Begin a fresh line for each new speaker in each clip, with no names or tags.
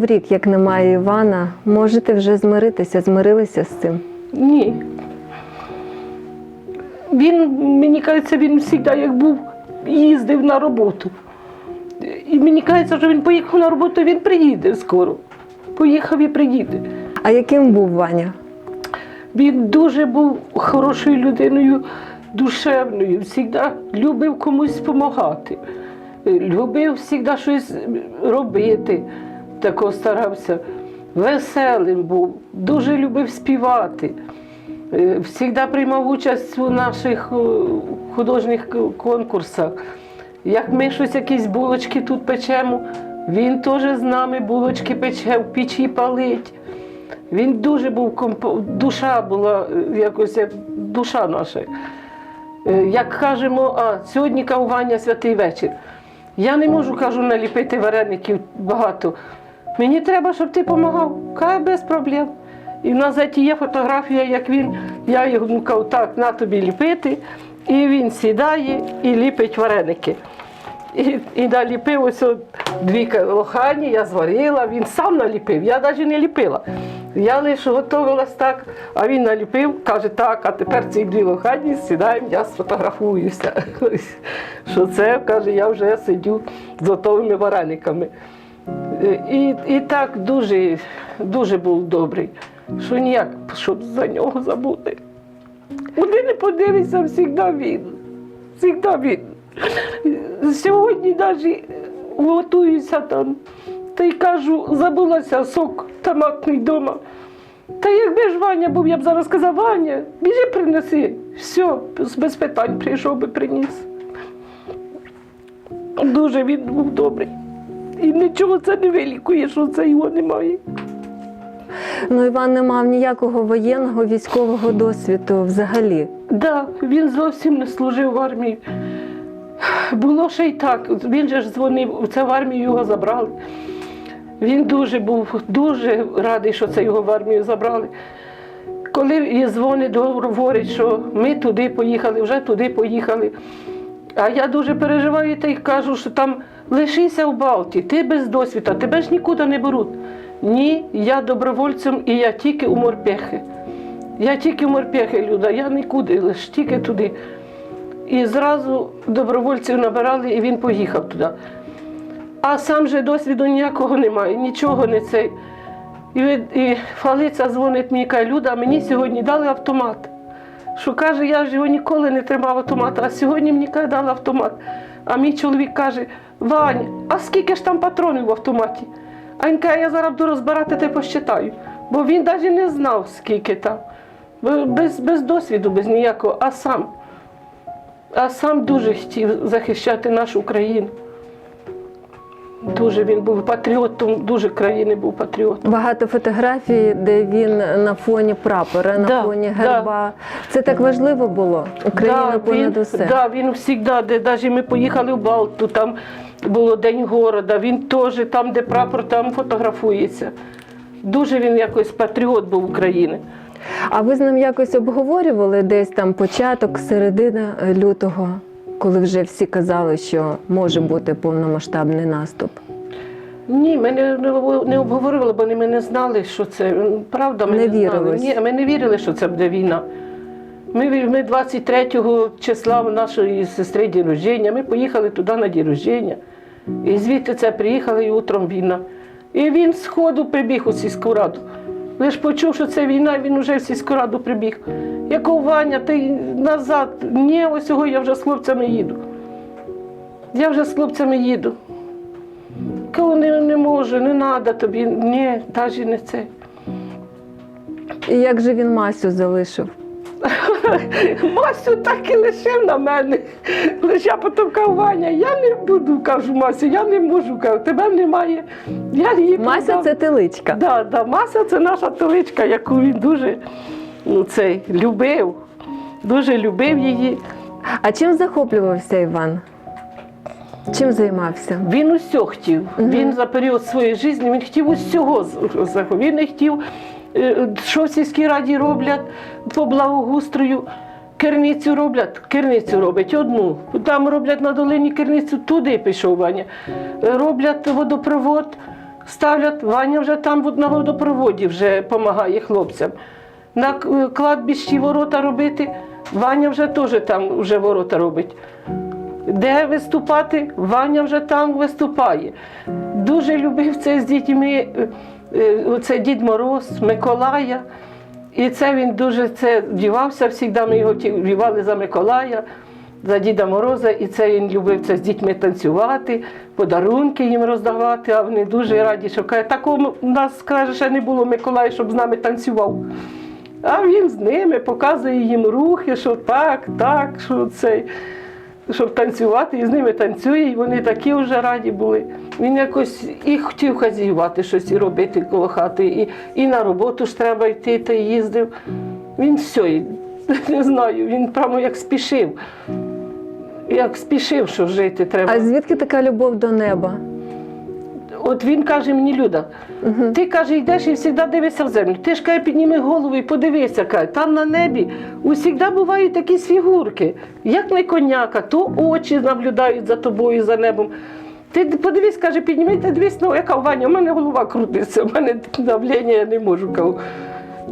Минув рік, як немає Івана. Можете вже змиритися, змирилися з цим.
Ні. Він, мені кажеться, він завжди як був, їздив на роботу. І мені кажеться, що він поїхав на роботу, він приїде скоро. Поїхав і приїде.
А яким був Ваня?
Він дуже був хорошою людиною, душевною, завжди любив комусь допомагати, любив завжди щось робити, тако старався. Веселим був, дуже любив співати. Завжди приймав участь у наших е, художніх конкурсах. Як ми щось, якісь булочки тут печемо, він теж з нами булочки пече, в печі палить. Він дуже був душа була е, якось як душа наша. Е, Як кажемо, а сьогодні кавування святий вечір. Я не можу, кажу, наліпити вареників багато. Мені треба, щоб ти допомагав. Каже, без проблем. І в нас зеті є фотографія, як він, я йому кажу, так, на тобі ліпити. І він сідає і ліпить вареники. І, і наліпив ось дві лохані, я зварила, він сам наліпив, я навіть не ліпила. Я лише готувалась так, а він наліпив, каже, так, а тепер ці дві лохані сідаємо, я сфотографуюся. Що це, каже, я вже сидю з готовими варениками. І, і так дуже, дуже був добрий, що ніяк, щоб за нього забути. Куди не подивишся, завжди він. Завжди він. Сьогодні навіть готуюся там, та й кажу, забулася сок томатний вдома. Та якби ж Ваня був, я б зараз сказав, Ваня, біжи принеси. Все, без питань прийшов би приніс. Дуже він був добрий. І нічого це не вилікує, що це його немає.
Ну, Іван не мав ніякого воєнного військового досвіду взагалі.
Да, він зовсім не служив в армії. Було ще й так. Він же ж дзвонив, це в армію його забрали. Він дуже був дуже радий, що це його в армію забрали. Коли і дзвонить, говорить, що ми туди поїхали, вже туди поїхали. А я дуже переживаю та й кажу, що там лишися в Балті, ти без досвіду, тебе ж нікуди не беруть. Ні, я добровольцем і я тільки у морпехи. Я тільки в морпехи, Люда, я нікуди, лише тільки туди. І зразу добровольців набирали, і він поїхав туди. А сам же досвіду ніякого немає, нічого не цей. І, і фалиця дзвонить мені, каже, Люда, мені сьогодні дали автомат. Що каже, я ж його ніколи не тримав автомата, а сьогодні мені каже, дали автомат. А мій чоловік каже, Ваня, а скільки ж там патронів в автоматі? А він каже, я зараз буду розбирати й посчитаю. Бо він навіть не знав, скільки там. Без, без досвіду, без ніякого, а сам. А сам дуже хотів захищати нашу країну. Дуже він був патріотом, дуже країни був патріотом.
Багато фотографій, де він на фоні прапора, на
Да,
фоні
да.
герба. Це так важливо було. Україна понад
він,
усе.
Да, він завжди, де навіть ми поїхали в Балту, там було День города, він теж там, де прапор, там фотографується. Дуже він якось патріот був України.
А ви з ним якось обговорювали десь там початок, середина лютого, коли вже всі казали, що може бути повномасштабний наступ.
Ні, ми не, не- обговорювали, бо ми не знали, що це. Правда, ми
Не
не, знали. Ні, ми не вірили, що це буде війна. Ми, ми 23 числа в нашої сестри день рождення, ми поїхали туди на день рождення. І звідти це приїхали і утром війна. І він з ходу прибіг у сільську раду. Лиш почув, що це війна, він вже в сільську раду прибіг. Я кажу, Ваня, ти назад. Ні, ось цього я вже з хлопцями їду. Я вже з хлопцями їду. Кажу, не, не можу, не треба тобі. Ні, навіть не це.
І як же він Масю залишив?
Масю так і лишив на мене. Лише я потім кажу, Ваня, я не буду, кажу, Масю, я не можу, кажу, тебе немає. Я її
Мася це теличка.
Да, да, Мася це наша теличка, яку він дуже ну, цей, любив. Дуже любив її.
А чим захоплювався Іван? Чим займався?
Він усе хотів. Він за період своєї життя він хотів усього. з- з- Він не хотів, що в сільській раді роблять по благоустрою. Керницю роблять, керницю роблять одну. Там роблять на долині керницю, туди пішов Ваня. Е, Роблять водопровод, ставлять, Ваня вже там на водопроводі вже допомагає хлопцям. На кладбищі ворота робити, Ваня вже теж там вже ворота робить. Де виступати, Ваня вже там виступає. Дуже любив це з дітьми, е, е, оце Дід Мороз, Миколая. І це він дуже це вдівався, завжди ми його вдівали за Миколая, за Діда Мороза, і це він любив це з дітьми танцювати, подарунки їм роздавати, а вони дуже раді, що каже, такого у нас каже, ще не було Миколая, щоб з нами танцював. А він з ними показує їм рухи, що так, так, що цей щоб танцювати, і з ними танцює, і вони такі вже раді були. Він якось і хотів хазіювати щось і робити коло хати, і, і на роботу ж треба йти, та й їздив. Він все, не знаю, він прямо як спішив. Як спішив, що жити треба.
А звідки така любов до неба?
От він каже мені, Люда, ти каже, йдеш і завжди дивишся в землю. Ти ж каже, підніми голову і подивися, каже, там на небі усігда бувають якісь фігурки, як на коняка, то очі наблюдають за тобою, за небом. Ти подивись, каже, підніми, ти дивись, ну яка Ваня, у мене голова крутиться, у мене давлення, я не можу. Кажу,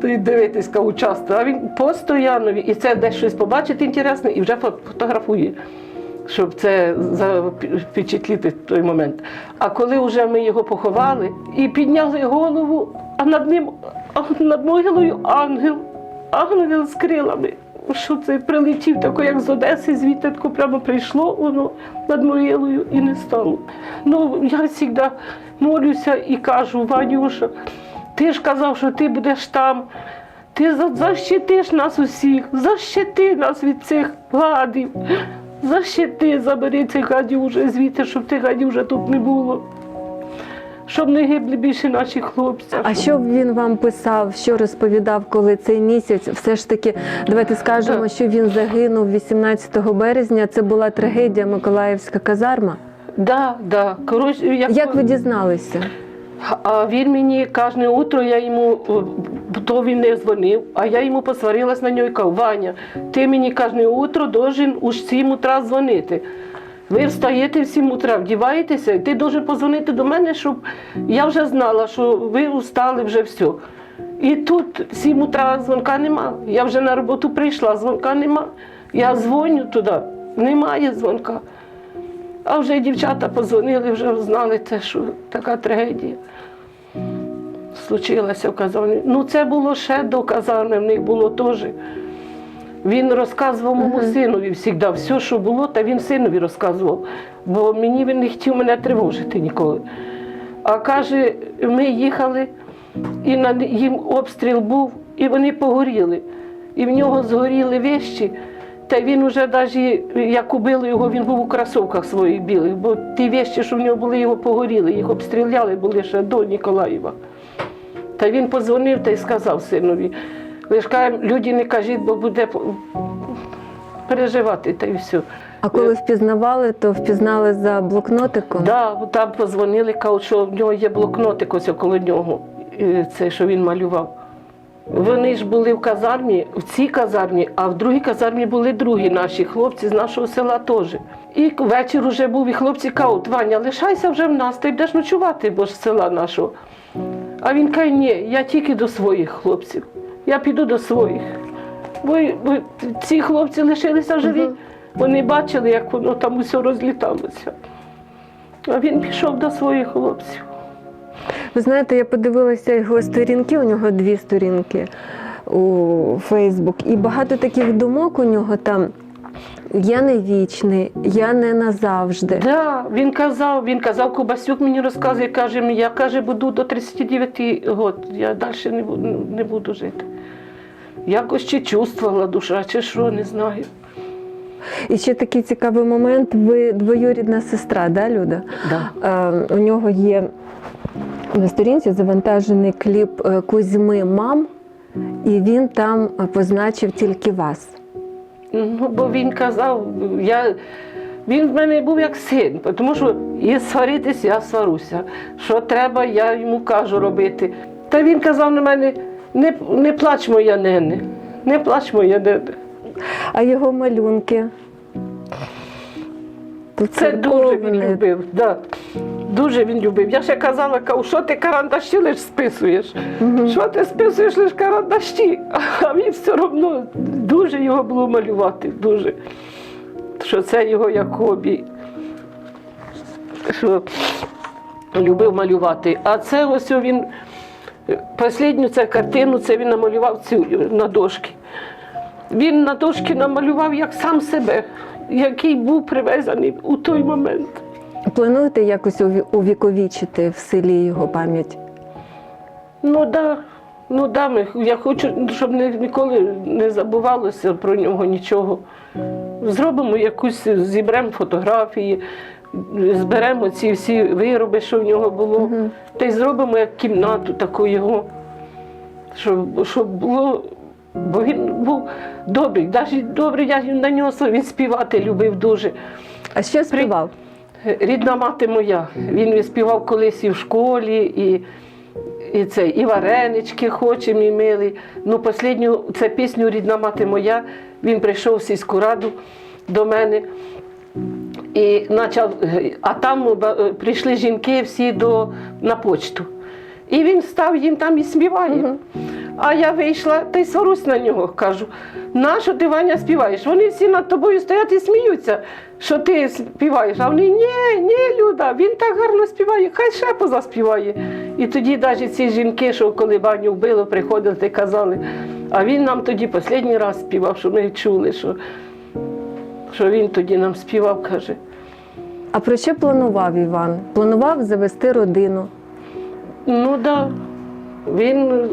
ти дивитись часто. А він постійно, і це десь щось побачить інтересне і вже фотографує щоб це запечатліти той момент. А коли вже ми його поховали і підняли голову, а над ним, а над могилою ангел, ангел з крилами. Що це прилетів тако, як з Одеси, звідти тако прямо прийшло воно над могилою і не стало. Ну, я завжди молюся і кажу, Ванюша, ти ж казав, що ти будеш там. Ти за- защитиш нас усіх, защити нас від цих гадів. Защити, забери цих гадів уже звідти, щоб тих гадів тут не було. Щоб не гибли більше наші хлопці.
А що б він вам писав, що розповідав, коли цей місяць? Все ж таки, давайте скажемо,
Так.
що він загинув 18 березня. Це була трагедія Миколаївська казарма.
Да, да. Коротше, як,
Як ви дізналися?
А він мені кожне утро, я йому то він не дзвонив, а я йому посварилась на нього і кажу, Ваня, ти мені кожне утро должен у 7 утра дзвонити. Ви встаєте в 7 утра, вдіваєтеся, і ти должен позвонити до мене, щоб я вже знала, що ви устали вже все. І тут 7 утра дзвонка нема. Я вже на роботу прийшла, дзвонка нема. Я дзвоню туди, немає дзвонка. А вже дівчата подзвонили, вже знали те, що така трагедія случилася в казармі. Ну, це було ще до казарми, в них було теж. Він розказував моєму синові завжди все, що було, та він синові розказував, бо мені він не хотів мене тривожити ніколи. А каже, ми їхали, і на їм обстріл був, і вони погоріли. І в нього згоріли вещі. Та він уже навіть, як убили його, він був у кросовках своїх білих, бо ті вещі, що в нього були, його погоріли, їх обстріляли були ще до Ніколаєва. Та він подзвонив та й сказав синові. Каже, люди не кажіть, бо буде переживати та й все.
А коли впізнавали, то впізнали за блокнотиком.
Да, там подзвонили, кажуть, що в нього є блокнотик ось около нього, е, це, що він малював. Вони ж були в казармі, в цій казармі, а в другій казармі були другі наші хлопці з нашого села теж. І вечір вже був, і хлопці кажуть, Ваня, лишайся вже в нас, ти будеш ночувати, бо ж села нашого. А він каже, ні, я тільки до своїх хлопців. Я піду до своїх. Бо, бо ці хлопці лишилися живі. Вони бачили, як воно там усе розліталося. А він пішов до своїх хлопців.
Ви знаєте, я подивилася його сторінки, у нього дві сторінки у Фейсбук, і багато таких думок у нього там. Я не вічний, я не назавжди.
Да, він казав, він казав, Кубасюк мені розказує, каже, я каже, буду до 39 років, я далі не буду, не буду жити. Якось чи чувствувала душа, чи що, не знаю.
І ще такий цікавий момент. Ви двоюрідна сестра, да, Люда?
Да.
Е, у нього є на сторінці завантажений кліп е, Кузьми мам, і він там е, позначив тільки вас.
Ну, бо він казав, я, він в мене був як син, тому що і сваритись, я сваруся. Що треба, я йому кажу робити. Та він казав на мене, не, не плач моя нене, не плач моя нене.
А його малюнки.
Це дуже він любив. Да. Дуже він любив. Я ще казала, кажу, що ти карандаші лиш списуєш? Що ти списуєш лиш карандаші? А він все одно дуже його було малювати, дуже. Що це його як хобі. Що любив малювати. А це ось він, останню це картину, це він намалював цю на дошки. Він на дошки намалював як сам себе, який був привезений у той момент.
Плануєте якось увіковічити в селі його пам'ять?
Ну да, ну да, ми, я хочу, щоб ні- ніколи не забувалося про нього нічого. Зробимо якусь, зіберемо фотографії, зберемо ці всі вироби, що в нього було, та й зробимо як кімнату таку його, щоб, щоб було. Бо він був добрий, навіть добрий, я на нього він співати любив дуже.
А що співав?
Рідна мати моя. Він співав колись і в школі, і, і, це, і варенички хоче, мій милий. Ну, останню це пісню Рідна мати моя. Він прийшов в сільську раду до мене. І почав, а там прийшли жінки всі до, на почту. І він став їм там і співає. А я вийшла та й сварусь на нього, кажу, нащо ти Ваня співаєш? Вони всі над тобою стоять і сміються, що ти співаєш. А вони ні, ні, Люда, він так гарно співає, хай ще позаспіває. І тоді навіть ці жінки, що коли баню вбило, приходили та казали. А він нам тоді останній раз співав, що ми чули, що, що він тоді нам співав, каже.
А про що планував Іван? Планував завести родину.
Ну так. Да. Він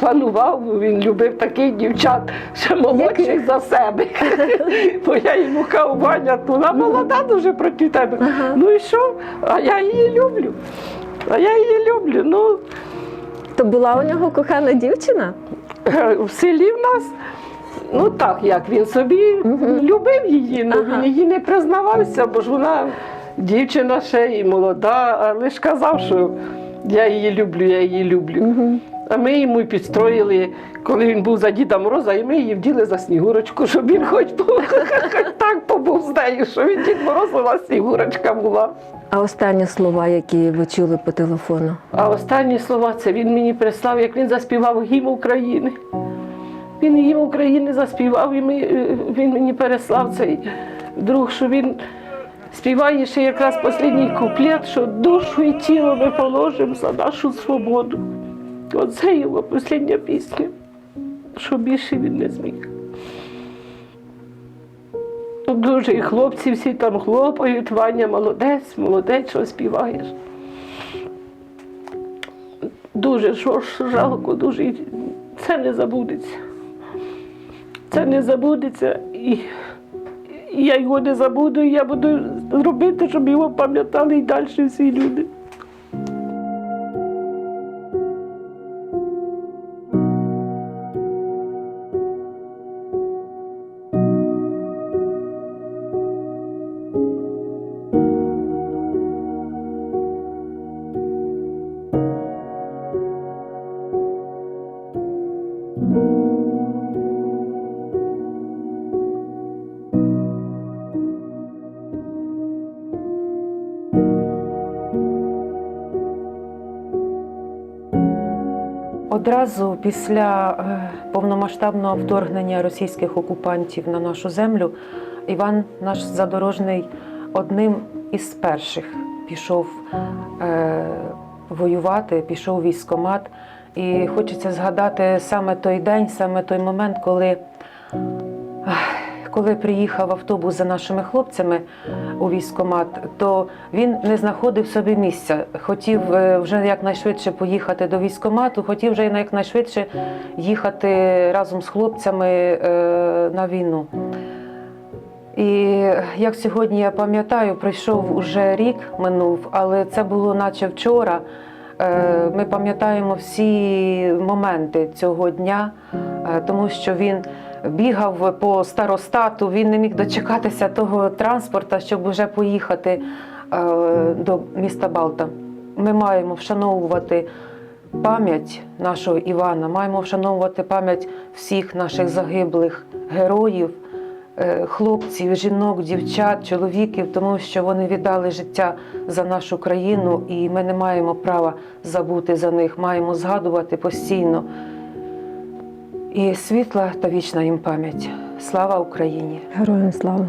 планував, він любив таких дівчат, ще молодших за себе. Бо я йому кажу, Ваня, ну, вона молода дуже проти тебе. Ну і що? А я її люблю. А я її люблю. Ну,
То була у нього кохана дівчина?
в селі в нас. Ну так, як він собі любив її, але
Ага.
він її не признавався, бо ж вона дівчина ще і молода, але ж казав, що я її люблю, я її люблю. А ми йому підстроїли, коли він був за Діда Мороза, і ми її вділи за Снігурочку, щоб він хоч, хоч так побув з нею, що він Дід Мороз, вона Снігурочка була.
А останні слова, які ви чули по телефону?
А останні слова це він мені прислав, як він заспівав гімн України. Він гімн України заспівав, і ми, е, він мені переслав цей друг, що він співає ще якраз останній куплет, що душу і тіло ми положимо за нашу свободу. Оце його остання пісня, що більше він не зміг. Дуже і хлопці всі там хлопають, Ваня молодець, молодець, що співаєш. Дуже що ж жалко, дуже це не забудеться. Це не забудеться, і, я його не забуду, і я буду робити, щоб його пам'ятали і далі всі люди.
Одразу після е, повномасштабного вторгнення російських окупантів на нашу землю Іван наш задорожний одним із перших пішов е, воювати, пішов військомат. І хочеться згадати саме той день, саме той момент, коли коли приїхав автобус за нашими хлопцями у військкомат, то він не знаходив собі місця. Хотів е, вже якнайшвидше поїхати до військкомату, хотів вже якнайшвидше їхати разом з хлопцями е, на війну. І як сьогодні я пам'ятаю, пройшов уже рік минув, але це було наче вчора. Е, Ми пам'ятаємо всі моменти цього дня, тому що він бігав по старостату, він не міг дочекатися того транспорта, щоб вже поїхати е, до міста Балта. Ми маємо вшановувати пам'ять нашого Івана, маємо вшановувати пам'ять всіх наших загиблих героїв, е, хлопців, жінок, дівчат, чоловіків, тому що вони віддали життя за нашу країну, і ми не маємо права забути за них, маємо згадувати постійно і світла та вічна їм пам'ять. Слава Україні!
Героям слава!